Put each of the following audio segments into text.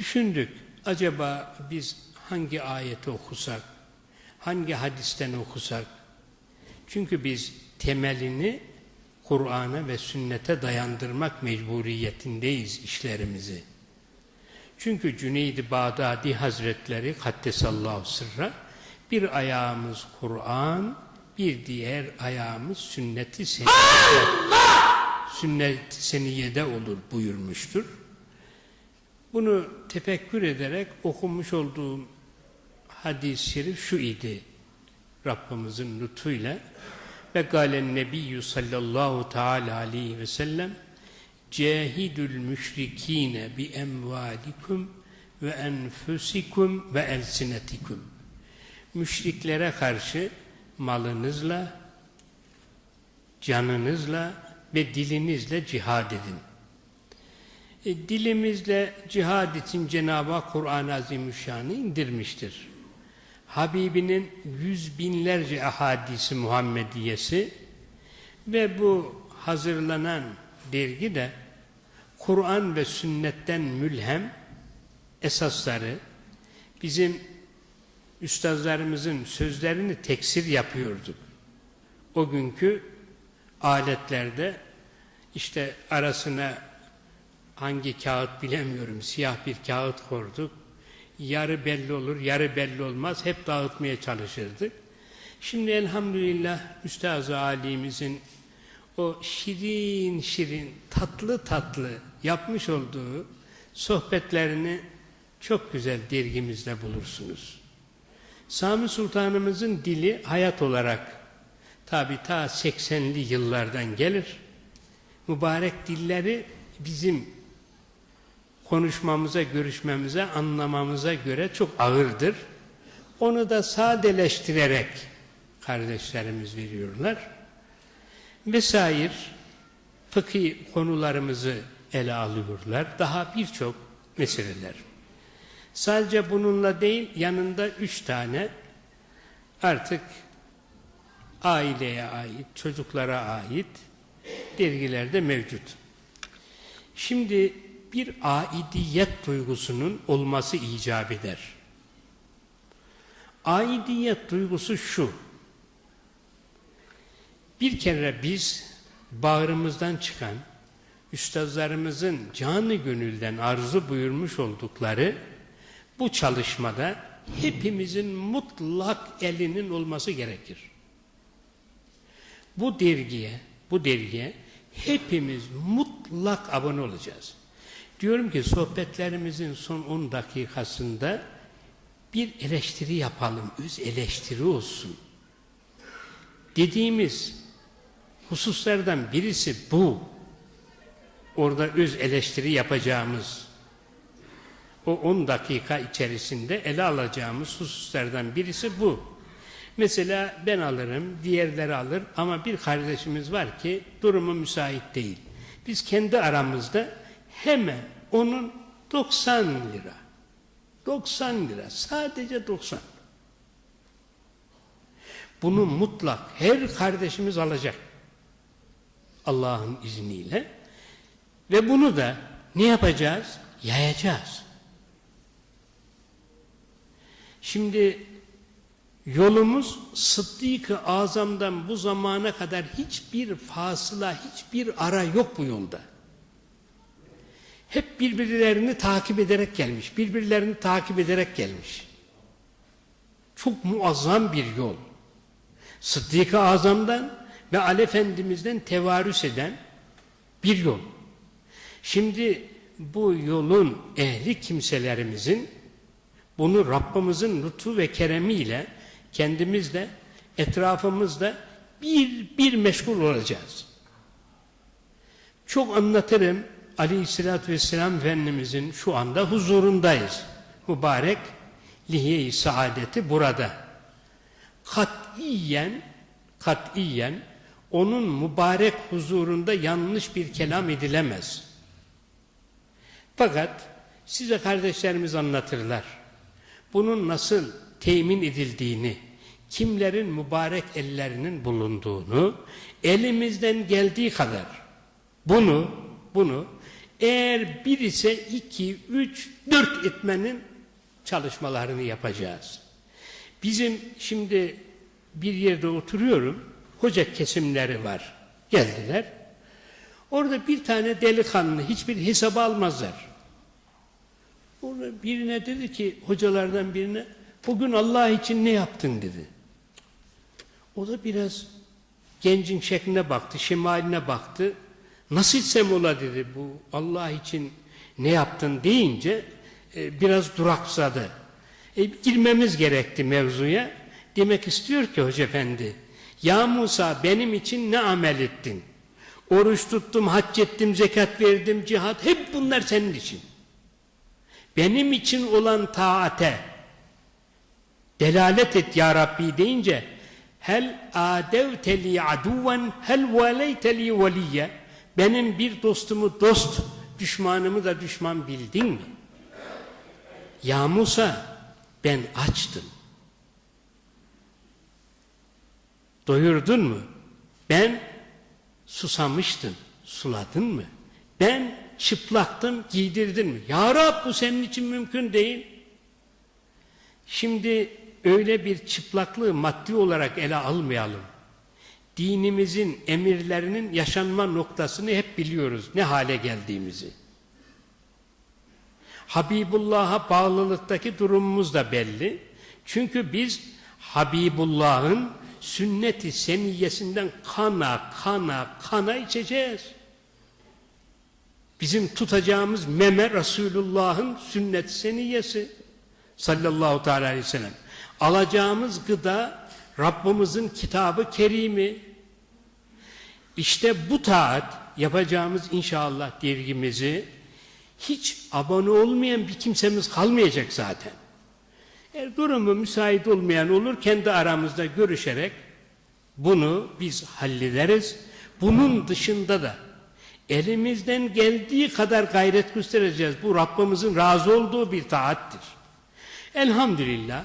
Düşündük, acaba biz hangi ayeti okusak, hangi hadisten okusak? Çünkü biz temelini Kur'an'a ve sünnete dayandırmak mecburiyetindeyiz işlerimizi. Çünkü Cüneyd-i Bağdadi Hazretleri Kaddesallahu sırra bir ayağımız Kur'an, bir diğer ayağımız sünnet-i seniyede, sünnet-i seniyede olur buyurmuştur. Bunu tefekkür ederek okumuş olduğum hadis-i şerif şu idi. Rabbimizin lütfuyla ve galen nebiyyü sallallahu teala aleyhi ve sellem cehidül müşrikine bi emvalikum ve enfusikum ve elsinetikum müşriklere karşı malınızla canınızla ve dilinizle cihad edin. E, dilimizle cihad için Cenab-ı Kur'an-ı Azimüşşan'ı indirmiştir. Habibinin yüz binlerce ahadisi Muhammediyesi ve bu hazırlanan dergi de Kur'an ve sünnetten mülhem esasları bizim üstazlarımızın sözlerini teksir yapıyorduk. O günkü aletlerde işte arasına hangi kağıt bilemiyorum siyah bir kağıt korduk. Yarı belli olur, yarı belli olmaz. Hep dağıtmaya çalışırdık. Şimdi elhamdülillah Üstaz-ı Ali'mizin o şirin şirin, tatlı tatlı yapmış olduğu sohbetlerini çok güzel dergimizde bulursunuz. Sami Sultanımızın dili hayat olarak tabi ta 80'li yıllardan gelir. Mübarek dilleri bizim konuşmamıza, görüşmemize, anlamamıza göre çok ağırdır. Onu da sadeleştirerek kardeşlerimiz veriyorlar. Vesair fıkhi konularımızı ele alıyorlar. Daha birçok meseleler. Sadece bununla değil, yanında üç tane artık aileye ait, çocuklara ait dergilerde mevcut. Şimdi bir aidiyet duygusunun olması icap eder. Aidiyet duygusu şu. Bir kere biz bağrımızdan çıkan üstazlarımızın canı gönülden arzu buyurmuş oldukları bu çalışmada hepimizin mutlak elinin olması gerekir. Bu dergiye, bu dergiye hepimiz mutlak abone olacağız. Diyorum ki sohbetlerimizin son 10 dakikasında bir eleştiri yapalım, öz eleştiri olsun. Dediğimiz hususlardan birisi bu. Orada öz eleştiri yapacağımız o 10 dakika içerisinde ele alacağımız hususlardan birisi bu. Mesela ben alırım, diğerleri alır ama bir kardeşimiz var ki durumu müsait değil. Biz kendi aramızda hemen onun 90 lira, 90 lira, sadece 90. Bunu mutlak her kardeşimiz alacak. Allah'ın izniyle. Ve bunu da ne yapacağız? Yayacağız. Şimdi yolumuz Sıddık-ı Azam'dan bu zamana kadar hiçbir fasıla, hiçbir ara yok bu yolda. Hep birbirlerini takip ederek gelmiş, birbirlerini takip ederek gelmiş. Çok muazzam bir yol. Sıddık-ı Azam'dan ve Ali Efendimiz'den tevarüs eden bir yol. Şimdi bu yolun ehli kimselerimizin bunu Rabbimizin lütfu ve keremiyle kendimizde, etrafımızda bir bir meşgul olacağız. Çok anlatırım. Aleyhisselatü Vesselam Efendimizin şu anda huzurundayız. Mübarek lihiye-i saadeti burada. Katiyen, katiyen onun mübarek huzurunda yanlış bir kelam edilemez. Fakat size kardeşlerimiz anlatırlar. Bunun nasıl temin edildiğini, kimlerin mübarek ellerinin bulunduğunu, elimizden geldiği kadar bunu, bunu Eğer bir ise iki, üç, dört etmenin çalışmalarını yapacağız. Bizim şimdi bir yerde oturuyorum, hoca kesimleri var. Geldiler. Orada bir tane delikanlı hiçbir hesap almazlar. Orada birine dedi ki hocalardan birine bugün Allah için ne yaptın dedi. O da biraz gencin şekline baktı, şemaline baktı. Nasıl etsem dedi bu Allah için ne yaptın deyince e, biraz duraksadı. E, girmemiz gerekti mevzuya. Demek istiyor ki Hoca Efendi, ya Musa benim için ne amel ettin? Oruç tuttum, hac ettim, zekat verdim, cihat, hep bunlar senin için. Benim için olan taate delalet et ya Rabbi deyince hel adevteli aduven hel veleyteli veliyye benim bir dostumu dost, düşmanımı da düşman bildin mi? Ya Musa ben açtım. Doyurdun mu? Ben susamıştım. Suladın mı? Ben çıplaktım, giydirdin mi? Ya Rab bu senin için mümkün değil. Şimdi öyle bir çıplaklığı maddi olarak ele almayalım. Dinimizin emirlerinin yaşanma noktasını hep biliyoruz. Ne hale geldiğimizi. Habibullah'a bağlılıktaki durumumuz da belli. Çünkü biz Habibullah'ın sünnet-i seniyyesinden kana kana kana içeceğiz. Bizim tutacağımız meme Resulullah'ın sünnet seniyyesi sallallahu teala aleyhi ve sellem. Alacağımız gıda Rabbimizin kitabı kerimi. İşte bu taat yapacağımız inşallah dergimizi hiç abone olmayan bir kimsemiz kalmayacak zaten. Eğer durumu müsait olmayan olur kendi aramızda görüşerek bunu biz hallederiz. Bunun dışında da elimizden geldiği kadar gayret göstereceğiz. Bu Rabbimizin razı olduğu bir taattir. Elhamdülillah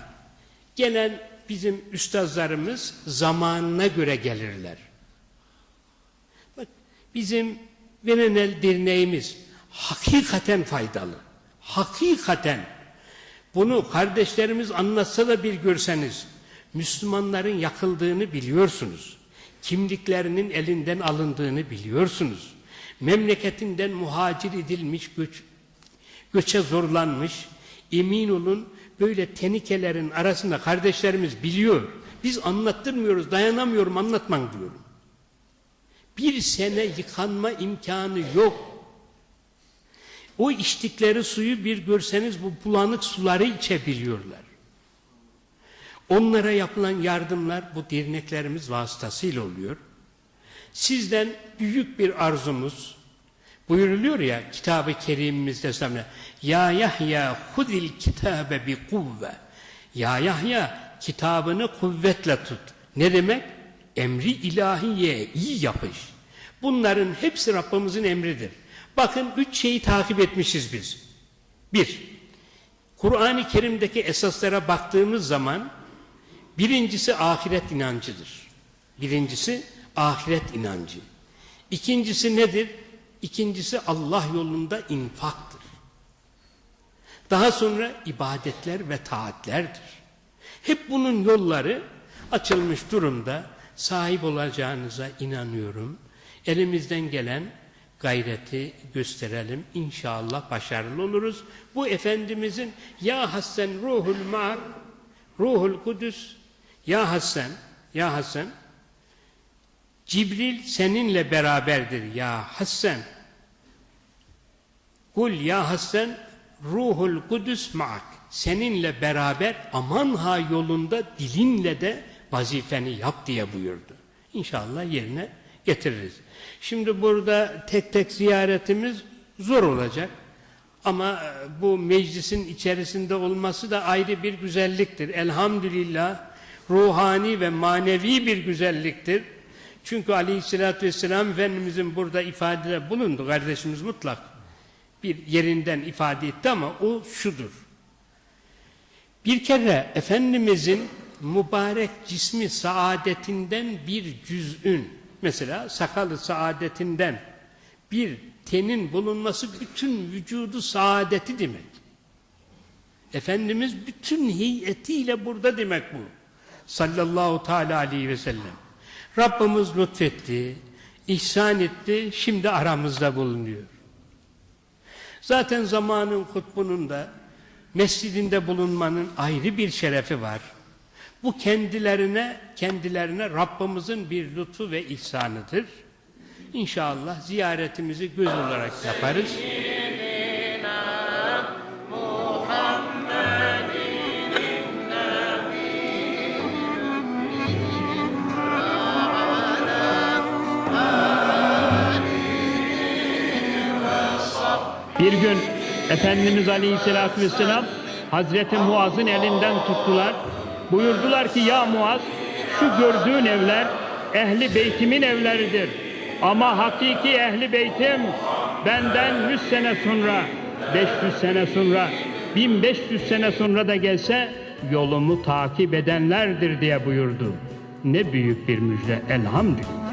gelen bizim üstazlarımız zamanına göre gelirler. Bizim Venenel derneğimiz hakikaten faydalı. Hakikaten. Bunu kardeşlerimiz anlatsa da bir görseniz, Müslümanların yakıldığını biliyorsunuz. Kimliklerinin elinden alındığını biliyorsunuz. Memleketinden muhacir edilmiş, göç, göçe zorlanmış, emin olun böyle tenikelerin arasında kardeşlerimiz biliyor. Biz anlattırmıyoruz, dayanamıyorum anlatman diyorum. Bir sene yıkanma imkanı yok. O içtikleri suyu bir görseniz bu bulanık suları içebiliyorlar. Onlara yapılan yardımlar bu derneklerimiz vasıtasıyla oluyor. Sizden büyük bir arzumuz, buyuruluyor ya kitabı kerimimizde sonra Ya Yahya hudil kitabe bi kuvve Ya Yahya kitabını kuvvetle tut. Ne demek? Emri ilahiye iyi yapış. Bunların hepsi Rabbimizin emridir. Bakın üç şeyi takip etmişiz biz. Bir, Kur'an-ı Kerim'deki esaslara baktığımız zaman birincisi ahiret inancıdır. Birincisi ahiret inancı. İkincisi nedir? İkincisi Allah yolunda infaktır. Daha sonra ibadetler ve taatlerdir. Hep bunun yolları açılmış durumda sahip olacağınıza inanıyorum. Elimizden gelen gayreti gösterelim. İnşallah başarılı oluruz. Bu Efendimizin Ya Hasan Ruhul Mar Ruhul Kudüs Ya Hasan Ya Hasan Cibril seninle beraberdir ya Hasan. Kul ya Hasan Ruhul Kudüs ma'ak. Seninle beraber aman ha yolunda dilinle de vazifeni yap diye buyurdu. İnşallah yerine getiririz. Şimdi burada tek tek ziyaretimiz zor olacak. Ama bu meclisin içerisinde olması da ayrı bir güzelliktir. Elhamdülillah ruhani ve manevi bir güzelliktir. Çünkü aleyhissalatü vesselam Efendimizin burada ifadede bulundu. Kardeşimiz mutlak bir yerinden ifade etti ama o şudur. Bir kere Efendimizin mübarek cismi saadetinden bir cüz'ün mesela sakalı saadetinden bir tenin bulunması bütün vücudu saadeti demek. Efendimiz bütün heyetiyle burada demek bu. Sallallahu teala aleyhi ve sellem. Rabbimiz lütfetti, ihsan etti, şimdi aramızda bulunuyor. Zaten zamanın kutbunun da mescidinde bulunmanın ayrı bir şerefi var. Bu kendilerine kendilerine Rabbimizin bir lütfu ve ihsanıdır. İnşallah ziyaretimizi göz olarak yaparız. Bir gün Efendimiz Aleyhisselatü Vesselam Hazreti Muaz'ın elinden tuttular. Buyurdular ki ya Muaz şu gördüğün evler ehli beytimin evleridir. Ama hakiki ehli beytim benden 100 sene sonra, 500 sene sonra, 1500 sene sonra da gelse yolumu takip edenlerdir diye buyurdu. Ne büyük bir müjde elhamdülillah.